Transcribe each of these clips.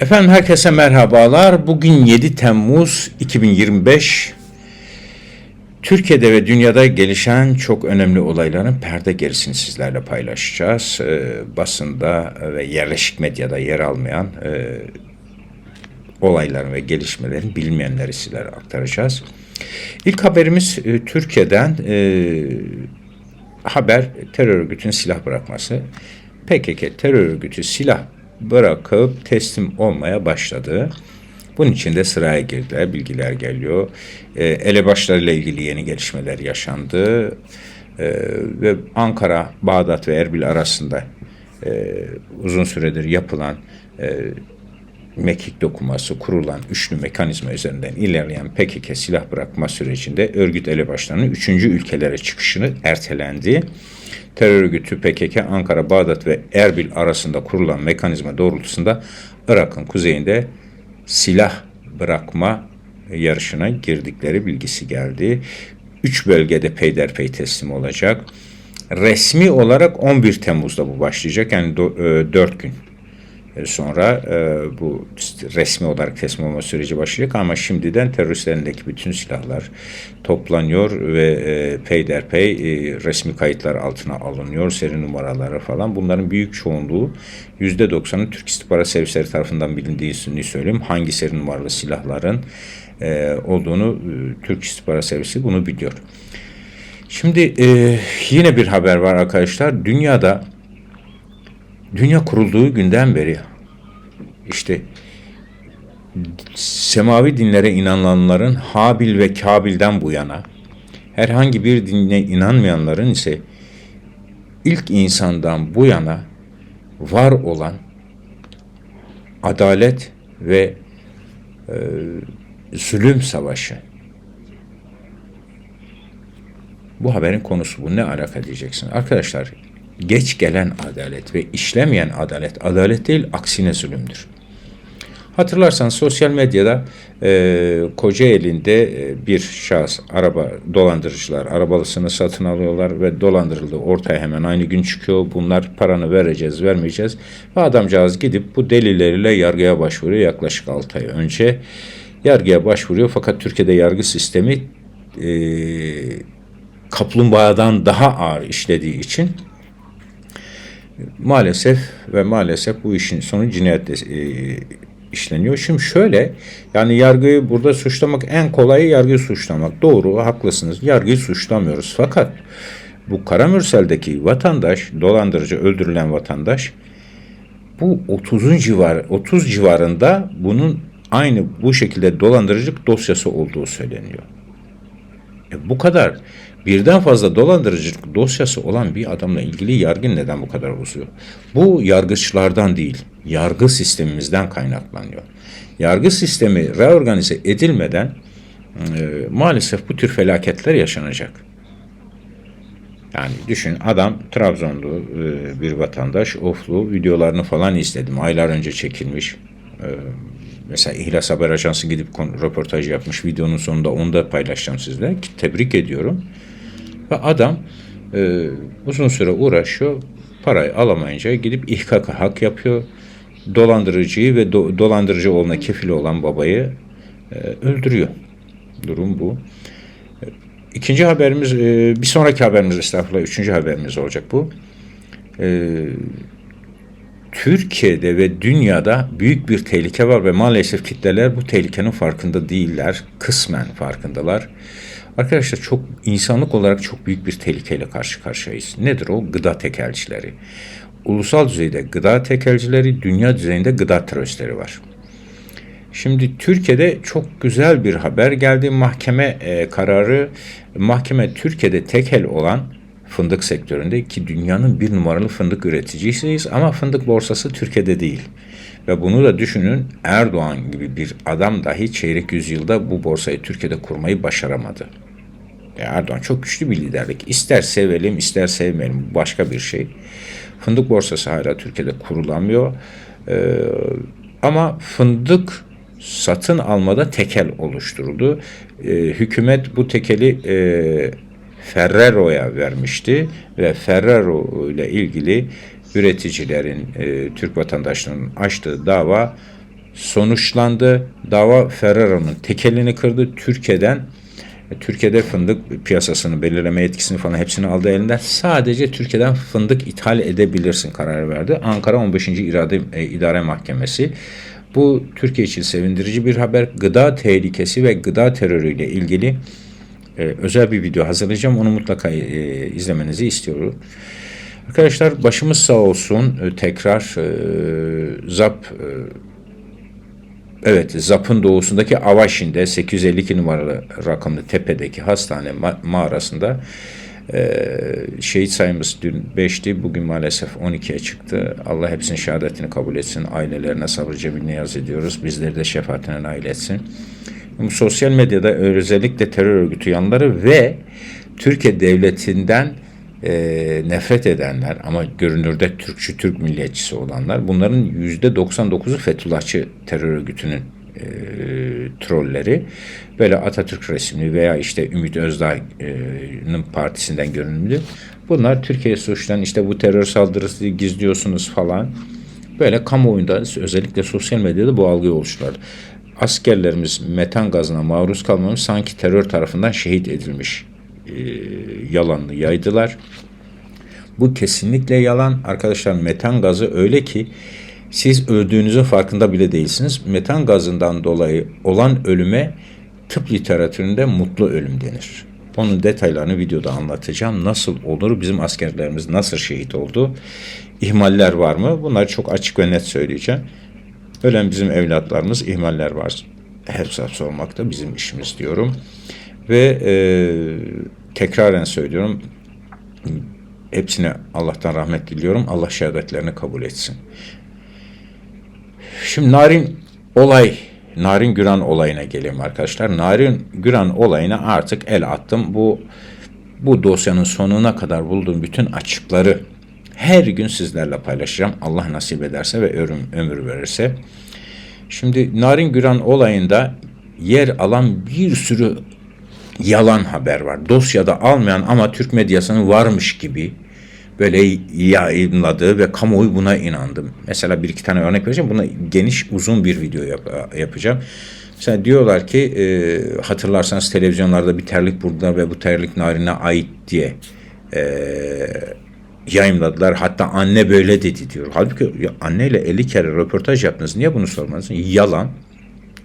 Efendim herkese merhabalar. Bugün 7 Temmuz 2025. Türkiye'de ve dünyada gelişen çok önemli olayların perde gerisini sizlerle paylaşacağız. Ee, basında ve yerleşik medyada yer almayan e, olayların ve gelişmelerin bilinmeyenleri sizlere aktaracağız. İlk haberimiz e, Türkiye'den e, haber terör örgütünün silah bırakması. PKK terör örgütü silah bırakıp teslim olmaya başladı. Bunun için de sıraya girdiler, bilgiler geliyor. E, elebaşlarıyla ilgili yeni gelişmeler yaşandı. E, ve Ankara, Bağdat ve Erbil arasında e, uzun süredir yapılan e, mekik dokuması kurulan üçlü mekanizma üzerinden ilerleyen PKK silah bırakma sürecinde örgüt elebaşlarının üçüncü ülkelere çıkışını ertelendi. Terör örgütü PKK Ankara, Bağdat ve Erbil arasında kurulan mekanizma doğrultusunda Irak'ın kuzeyinde silah bırakma yarışına girdikleri bilgisi geldi. Üç bölgede peyderpey teslim olacak. Resmi olarak 11 Temmuz'da bu başlayacak. Yani 4 gün sonra e, bu resmi olarak teslim olma süreci başlayacak ama şimdiden teröristlerindeki bütün silahlar toplanıyor ve e, peyderpey e, resmi kayıtlar altına alınıyor. Seri numaraları falan. Bunların büyük çoğunluğu %90'ın Türk İstihbarat Servisleri tarafından bilindiğini söyleyeyim. Hangi seri numaralı silahların e, olduğunu e, Türk İstihbarat Servisi bunu biliyor. Şimdi e, yine bir haber var arkadaşlar. Dünyada dünya kurulduğu günden beri işte semavi dinlere inananların Habil ve Kabil'den bu yana herhangi bir dine inanmayanların ise ilk insandan bu yana var olan adalet ve e, zulüm savaşı. Bu haberin konusu bu. Ne alaka diyeceksin? Arkadaşlar geç gelen adalet ve işlemeyen adalet, adalet değil aksine zulümdür. Hatırlarsanız sosyal medyada e, Kocaeli'nde e, bir şahıs araba dolandırıcılar arabalısını satın alıyorlar ve dolandırıldı. Ortaya hemen aynı gün çıkıyor. Bunlar paranı vereceğiz, vermeyeceğiz. Ve adamcağız gidip bu delilleriyle yargıya başvuruyor yaklaşık 6 ay önce. Yargıya başvuruyor fakat Türkiye'de yargı sistemi e, kaplumbağadan daha ağır işlediği için maalesef ve maalesef bu işin sonu cinayet e, işleniyor. Şimdi şöyle yani yargıyı burada suçlamak en kolayı yargıyı suçlamak. Doğru haklısınız yargıyı suçlamıyoruz. Fakat bu Karamürsel'deki vatandaş dolandırıcı öldürülen vatandaş bu 30'un civar 30 civarında bunun aynı bu şekilde dolandırıcılık dosyası olduğu söyleniyor. E bu kadar birden fazla dolandırıcılık dosyası olan bir adamla ilgili yargı neden bu kadar uzuyor? Bu yargıçlardan değil, yargı sistemimizden kaynaklanıyor. Yargı sistemi reorganize edilmeden e, maalesef bu tür felaketler yaşanacak. Yani düşün adam Trabzonlu e, bir vatandaş, oflu videolarını falan izledim. Aylar önce çekilmiş. E, mesela İhlas Haber Ajansı gidip röportaj yapmış. Videonun sonunda onu da paylaşacağım sizle. Tebrik ediyorum. Ve adam e, uzun süre uğraşıyor. Parayı alamayınca gidip ihkaka hak yapıyor. Dolandırıcıyı ve do, dolandırıcı oğluna kefil olan babayı e, öldürüyor. Durum bu. İkinci haberimiz, e, bir sonraki haberimiz estağfurullah, üçüncü haberimiz olacak bu. E, Türkiye'de ve dünyada büyük bir tehlike var ve maalesef kitleler bu tehlikenin farkında değiller. Kısmen farkındalar. Arkadaşlar çok insanlık olarak çok büyük bir tehlikeyle karşı karşıyayız. Nedir o? Gıda tekelcileri. Ulusal düzeyde gıda tekelcileri, dünya düzeyinde gıda teröristleri var. Şimdi Türkiye'de çok güzel bir haber geldi. Mahkeme e, kararı, mahkeme Türkiye'de tekel olan fındık sektöründe ki dünyanın bir numaralı fındık üreticisiyiz ama fındık borsası Türkiye'de değil. Ve bunu da düşünün Erdoğan gibi bir adam dahi çeyrek yüzyılda bu borsayı Türkiye'de kurmayı başaramadı. Erdoğan çok güçlü bir liderlik. İster sevelim ister sevmeyelim başka bir şey. Fındık borsası hala Türkiye'de kurulamıyor. Ee, ama fındık satın almada tekel oluşturuldu. Ee, hükümet bu tekeli e, Ferrero'ya vermişti ve Ferrero ile ilgili üreticilerin, e, Türk vatandaşlarının açtığı dava sonuçlandı. Dava Ferrero'nun tekelini kırdı. Türkiye'den Türkiye'de fındık piyasasını belirleme yetkisini falan hepsini aldı elinden. Sadece Türkiye'den fındık ithal edebilirsin kararı verdi. Ankara 15. İrade, e, İdare Mahkemesi. Bu Türkiye için sevindirici bir haber. Gıda tehlikesi ve gıda terörüyle ilgili e, özel bir video hazırlayacağım. Onu mutlaka e, izlemenizi istiyorum. Arkadaşlar başımız sağ olsun. E, tekrar e, ZAP e, Evet, Zap'ın doğusundaki Avaşin'de 852 numaralı rakamlı tepedeki hastane ma- mağarasında e, şehit sayımız dün 5'ti, bugün maalesef 12'ye çıktı. Allah hepsinin şehadetini kabul etsin. Ailelerine sabır cemil niyaz ediyoruz. Bizleri de şefaatine nail etsin. Bu sosyal medyada özellikle terör örgütü yanları ve Türkiye devletinden e, nefret edenler ama görünürde Türkçü Türk milliyetçisi olanlar bunların yüzde 99'u Fethullahçı terör örgütünün e, trolleri böyle Atatürk resimli veya işte Ümit Özdağ'ın partisinden görünümlü. Bunlar Türkiye suçlayan işte bu terör saldırısı gizliyorsunuz falan. Böyle kamuoyunda özellikle sosyal medyada bu algıyı oluşturlar. Askerlerimiz metan gazına maruz kalmamış sanki terör tarafından şehit edilmiş e, yalanını yaydılar. Bu kesinlikle yalan. Arkadaşlar metan gazı öyle ki siz öldüğünüzün farkında bile değilsiniz. Metan gazından dolayı olan ölüme tıp literatüründe mutlu ölüm denir. Onun detaylarını videoda anlatacağım. Nasıl olur? Bizim askerlerimiz nasıl şehit oldu? İhmaller var mı? Bunları çok açık ve net söyleyeceğim. Ölen bizim evlatlarımız ihmaller var. Hesap sormak da bizim işimiz diyorum. Ve e, tekraren söylüyorum. Hepsine Allah'tan rahmet diliyorum. Allah şehadetlerini kabul etsin. Şimdi Narin olay, Narin Güran olayına gelelim arkadaşlar. Narin Güran olayına artık el attım. Bu bu dosyanın sonuna kadar bulduğum bütün açıkları her gün sizlerle paylaşacağım. Allah nasip ederse ve ömür, ömür verirse. Şimdi Narin Güran olayında yer alan bir sürü yalan haber var. Dosyada almayan ama Türk medyasının varmış gibi böyle yayınladığı ve kamuoyu buna inandı. Mesela bir iki tane örnek vereceğim. Buna geniş uzun bir video yap yapacağım. Mesela diyorlar ki e, hatırlarsanız televizyonlarda bir terlik buldular ve bu terlik narine ait diye e, yayınladılar. Hatta anne böyle dedi diyor. Halbuki ya anneyle 50 kere röportaj yaptınız. Niye bunu sormadınız? Yalan.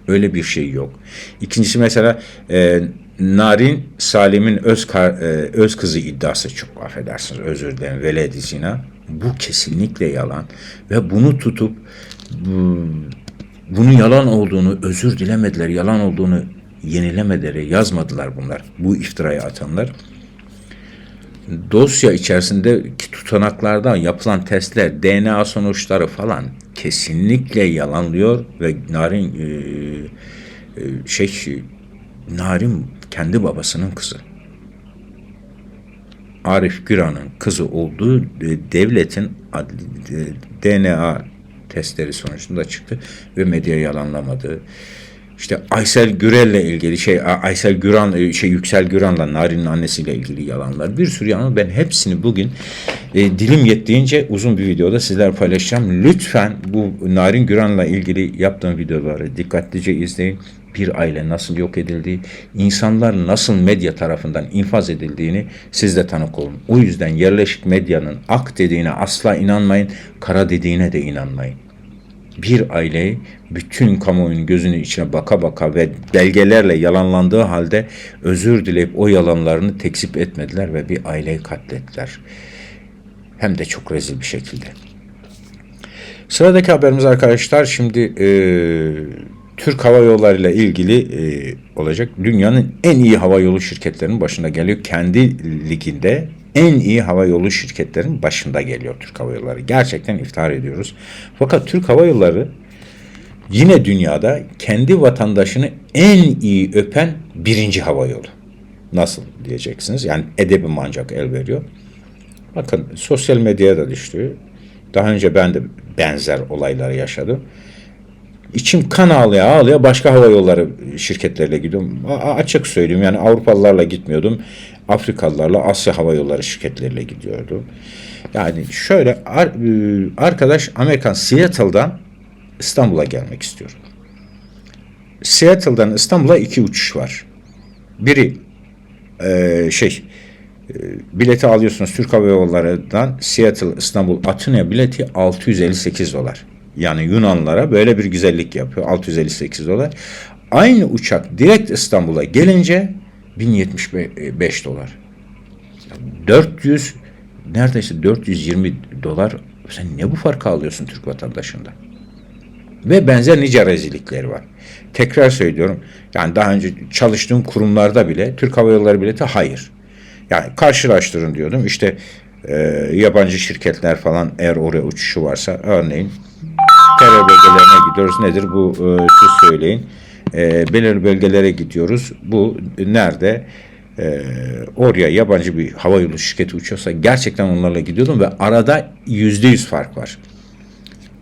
Öyle bir şey yok. İkincisi mesela e, Narin Salim'in öz, e, öz kızı iddiası çok affedersiniz özür dilerim veledi zina. Bu kesinlikle yalan ve bunu tutup bu, bunun yalan olduğunu özür dilemediler, yalan olduğunu yenilemediler, yazmadılar bunlar. Bu iftirayı atanlar. Dosya içerisindeki tutanaklardan yapılan testler, DNA sonuçları falan kesinlikle yalanlıyor ve Narin e, e, şey Narin kendi babasının kızı. Arif Güran'ın kızı olduğu devletin DNA testleri sonucunda çıktı ve medya yalanlamadı. İşte Aysel Gürel'le ilgili şey Aysel Güran e, şey Yüksel Güran'la Narin'in annesiyle ilgili yalanlar bir sürü yalan ben hepsini bugün e, dilim yettiğince uzun bir videoda sizler paylaşacağım. Lütfen bu Narin Güran'la ilgili yaptığım videoları dikkatlice izleyin. Bir aile nasıl yok edildiği, insanlar nasıl medya tarafından infaz edildiğini siz de tanık olun. O yüzden yerleşik medyanın ak dediğine asla inanmayın, kara dediğine de inanmayın bir aileyi bütün kamuoyunun gözünün içine baka baka ve belgelerle yalanlandığı halde özür dileyip o yalanlarını tekzip etmediler ve bir aileyi katlettiler. Hem de çok rezil bir şekilde. Sıradaki haberimiz arkadaşlar şimdi e, Türk Hava Yolları ile ilgili e, olacak. Dünyanın en iyi hava yolu şirketlerinin başında geliyor. Kendi liginde en iyi hava yolu şirketlerin başında geliyor Türk Hava Yolları. Gerçekten iftihar ediyoruz. Fakat Türk Hava Yolları yine dünyada kendi vatandaşını en iyi öpen birinci hava yolu. Nasıl diyeceksiniz? Yani edebi mancak el veriyor. Bakın sosyal medyaya da düştü. Daha önce ben de benzer olayları yaşadım. İçim kan ağlaya ağlaya başka hava yolları şirketleriyle gidiyorum. A- açık söyleyeyim yani Avrupalılarla gitmiyordum. Afrikalılarla Asya Hava Yolları şirketleriyle gidiyordum. Yani şöyle ıı, arkadaş Amerikan Seattle'dan İstanbul'a gelmek istiyor. Seattle'dan İstanbul'a iki uçuş var. Biri e, şey e, bileti alıyorsunuz Türk Hava Yolları'ndan Seattle İstanbul Atina bileti 658 dolar. Yani Yunanlara böyle bir güzellik yapıyor 658 dolar. Aynı uçak direkt İstanbul'a gelince 1075 dolar. 400 neredeyse 420 dolar sen ne bu farkı alıyorsun Türk vatandaşında? Ve benzer nice rezillikleri var. Tekrar söylüyorum. Yani daha önce çalıştığım kurumlarda bile Türk Hava Yolları bileti hayır. Yani karşılaştırın diyordum. İşte e, yabancı şirketler falan eğer oraya uçuşu varsa örneğin terör bölgelerine gidiyoruz. Nedir bu e, siz söyleyin. E, belirli bölgelere gidiyoruz. Bu nerede? E, oraya yabancı bir hava yolu şirketi uçuyorsa gerçekten onlarla gidiyordum ve arada yüzde yüz fark var.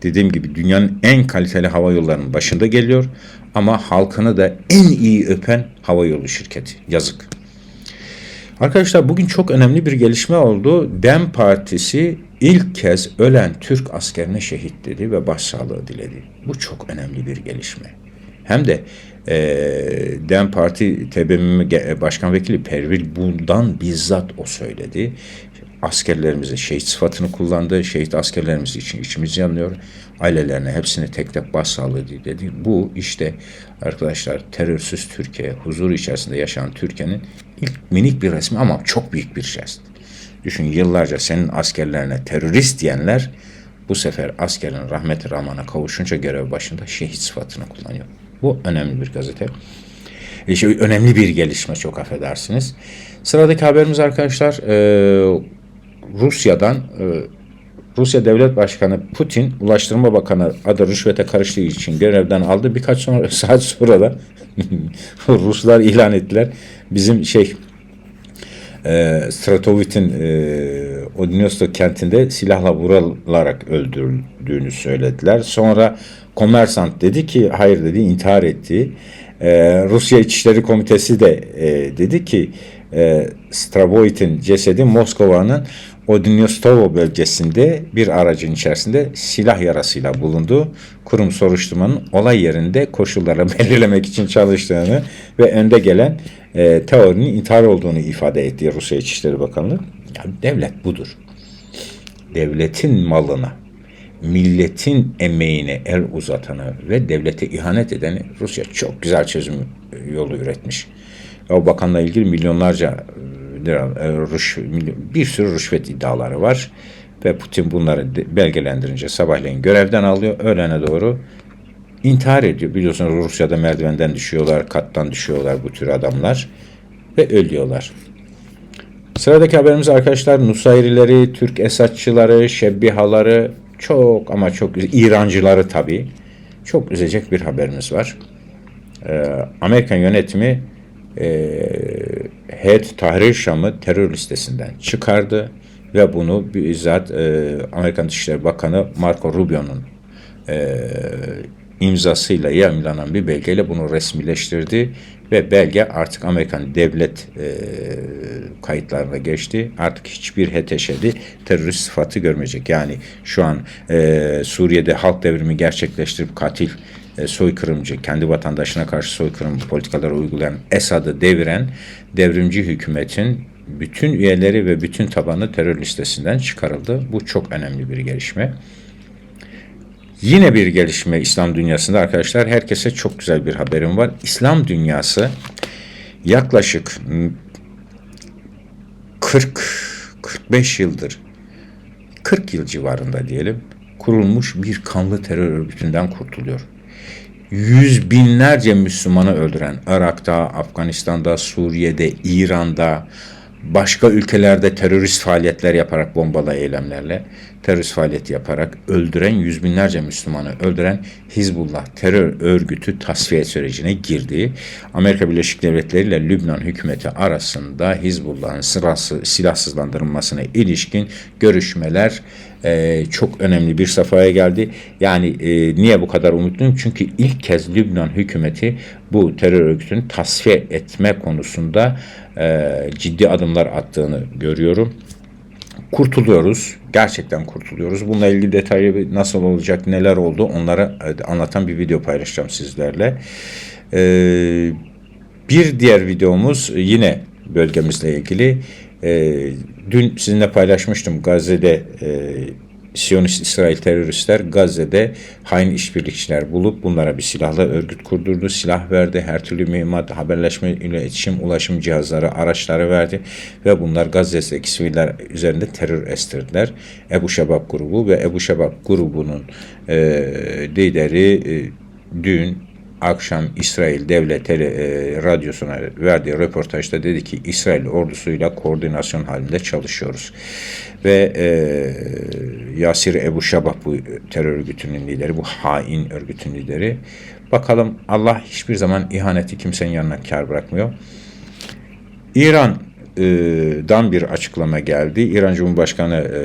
Dediğim gibi dünyanın en kaliteli hava yollarının başında geliyor ama halkını da en iyi öpen hava yolu şirketi. Yazık. Arkadaşlar bugün çok önemli bir gelişme oldu. DEM Partisi ilk kez ölen Türk askerine şehit dedi ve başsağlığı diledi. Bu çok önemli bir gelişme. Hem de e, DEM Parti TBMM Başkan Vekili Pervil bundan bizzat o söyledi. Askerlerimize şehit sıfatını kullandı. Şehit askerlerimiz için içimiz yanıyor. Ailelerine hepsine tek tek başsağlığı dedi. Bu işte arkadaşlar terörsüz Türkiye, huzur içerisinde yaşayan Türkiye'nin ilk minik bir resmi ama çok büyük bir jest. Düşün yıllarca senin askerlerine terörist diyenler bu sefer askerin rahmeti rahmana kavuşunca görev başında şehit sıfatını kullanıyor. Bu önemli bir gazete. E şey, önemli bir gelişme çok affedersiniz. Sıradaki haberimiz arkadaşlar e, Rusya'dan e, Rusya Devlet Başkanı Putin Ulaştırma Bakanı adı rüşvete karıştığı için görevden aldı. Birkaç sonra, saat sonra da Ruslar ilan ettiler. Bizim şey e, Stratovit'in e, Odinosto kentinde silahla vurularak öldürüldüğünü söylediler. Sonra Komersant dedi ki hayır dedi intihar etti. E, Rusya İçişleri Komitesi de e, dedi ki e, Stravoit'in cesedi Moskova'nın Odinostovo bölgesinde bir aracın içerisinde silah yarasıyla bulundu. Kurum soruşturmanın olay yerinde koşulları belirlemek için çalıştığını ve önde gelen e, teorinin intihar olduğunu ifade etti Rusya İçişleri Bakanlığı. Yani devlet budur. Devletin malına, milletin emeğine el uzatanı ve devlete ihanet edeni Rusya çok güzel çözüm yolu üretmiş. O bakanla ilgili milyonlarca lira rüş, bir sürü rüşvet iddiaları var. Ve Putin bunları belgelendirince sabahleyin görevden alıyor. Öğlene doğru intihar ediyor. Biliyorsunuz Rusya'da merdivenden düşüyorlar, kattan düşüyorlar bu tür adamlar ve ölüyorlar. Sıradaki haberimiz arkadaşlar Nusayrileri, Türk Esatçıları, Şebbihaları çok ama çok İrancıları tabii çok üzecek bir haberimiz var. Ee, Amerikan yönetimi e, Heyet Tahrir Şam'ı terör listesinden çıkardı ve bunu bizzat e, Amerikan Dışişleri Bakanı Marco Rubio'nun e, imzasıyla yayınlanan bir belgeyle bunu resmileştirdi ve belge artık Amerikan devlet e, kayıtlarına geçti. Artık hiçbir HTŞ'de terörist sıfatı görmeyecek. Yani şu an e, Suriye'de halk devrimi gerçekleştirip katil soykırımcı, kendi vatandaşına karşı soykırım politikaları uygulayan Esad'ı deviren devrimci hükümetin bütün üyeleri ve bütün tabanı terör listesinden çıkarıldı. Bu çok önemli bir gelişme. Yine bir gelişme İslam dünyasında arkadaşlar. Herkese çok güzel bir haberim var. İslam dünyası yaklaşık 40-45 yıldır 40 yıl civarında diyelim kurulmuş bir kanlı terör örgütünden kurtuluyor yüz binlerce Müslümanı öldüren Irak'ta, Afganistan'da, Suriye'de, İran'da, başka ülkelerde terörist faaliyetler yaparak bombalı eylemlerle terörist faaliyet yaparak öldüren yüz binlerce Müslümanı öldüren Hizbullah terör örgütü tasfiye sürecine girdi. Amerika Birleşik Devletleri ile Lübnan hükümeti arasında Hizbullah'ın silahsızlandırılmasına ilişkin görüşmeler e, çok önemli bir safhaya geldi. Yani e, niye bu kadar umutluyum? Çünkü ilk kez Lübnan hükümeti bu terör örgütünü tasfiye etme konusunda e, ciddi adımlar attığını görüyorum. kurtuluyoruz. Gerçekten kurtuluyoruz. Bununla ilgili detaylı nasıl olacak, neler oldu onları e, anlatan bir video paylaşacağım sizlerle. Ee, bir diğer videomuz yine bölgemizle ilgili. Ee, dün sizinle paylaşmıştım Gazze'de e, Siyonist İsrail teröristler Gazze'de hain işbirlikçiler bulup bunlara bir silahlı örgüt kurdurdu, silah verdi, her türlü mühimmat, haberleşme, iletişim, ulaşım cihazları, araçları verdi ve bunlar Gazze'deki siviller üzerinde terör estirdiler. Ebu Şebab grubu ve Ebu Şebab grubunun e, lideri e, dün akşam İsrail Devlet Tele, e, Radyosu'na verdiği röportajda dedi ki İsrail ordusuyla koordinasyon halinde çalışıyoruz. Ve e, Yasir Ebu Şabah bu terör örgütünün lideri, bu hain örgütün lideri. Bakalım Allah hiçbir zaman ihaneti kimsenin yanına kar bırakmıyor. İran'dan bir açıklama geldi. İran Cumhurbaşkanı e,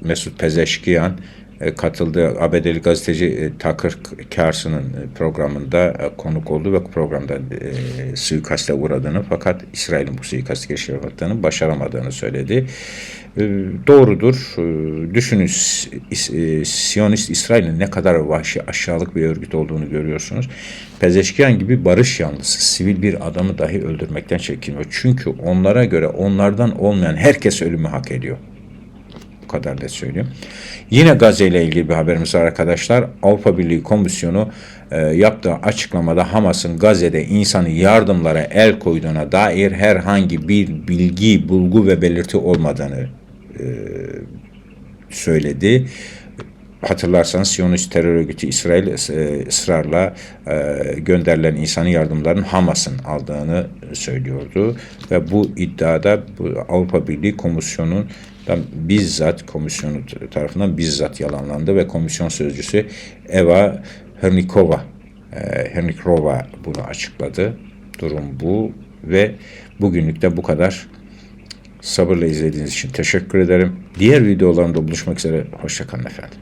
Mesut Pezeşkiyan e, katıldığı ABD'li gazeteci e, Tucker Carlson'ın e, programında konuk oldu ve programda e, suikaste uğradığını fakat İsrail'in bu suikast girişimlerini başaramadığını söyledi. E, doğrudur. E, düşünün e, Siyonist İsrail'in ne kadar vahşi aşağılık bir örgüt olduğunu görüyorsunuz. Pezeşkiyan gibi barış yanlısı sivil bir adamı dahi öldürmekten çekiniyor. Çünkü onlara göre onlardan olmayan herkes ölümü hak ediyor. Bu kadar da söyleyeyim. Yine Gazze ile ilgili bir haberimiz var arkadaşlar. Avrupa Birliği Komisyonu e, yaptığı açıklamada Hamas'ın Gazze'de insanı yardımlara el koyduğuna dair herhangi bir bilgi, bulgu ve belirti olmadığını e, söyledi. Hatırlarsanız Siyonist terör örgütü İsrail e, ısrarla e, gönderilen insanı yardımların Hamas'ın aldığını söylüyordu ve bu iddiada bu Avrupa Birliği Komisyonu'nun bizzat komisyonu tarafından bizzat yalanlandı ve komisyon sözcüsü Eva Hernikova e, Hernikova bunu açıkladı. Durum bu ve bugünlük de bu kadar. Sabırla izlediğiniz için teşekkür ederim. Diğer videolarımda buluşmak üzere. Hoşçakalın efendim.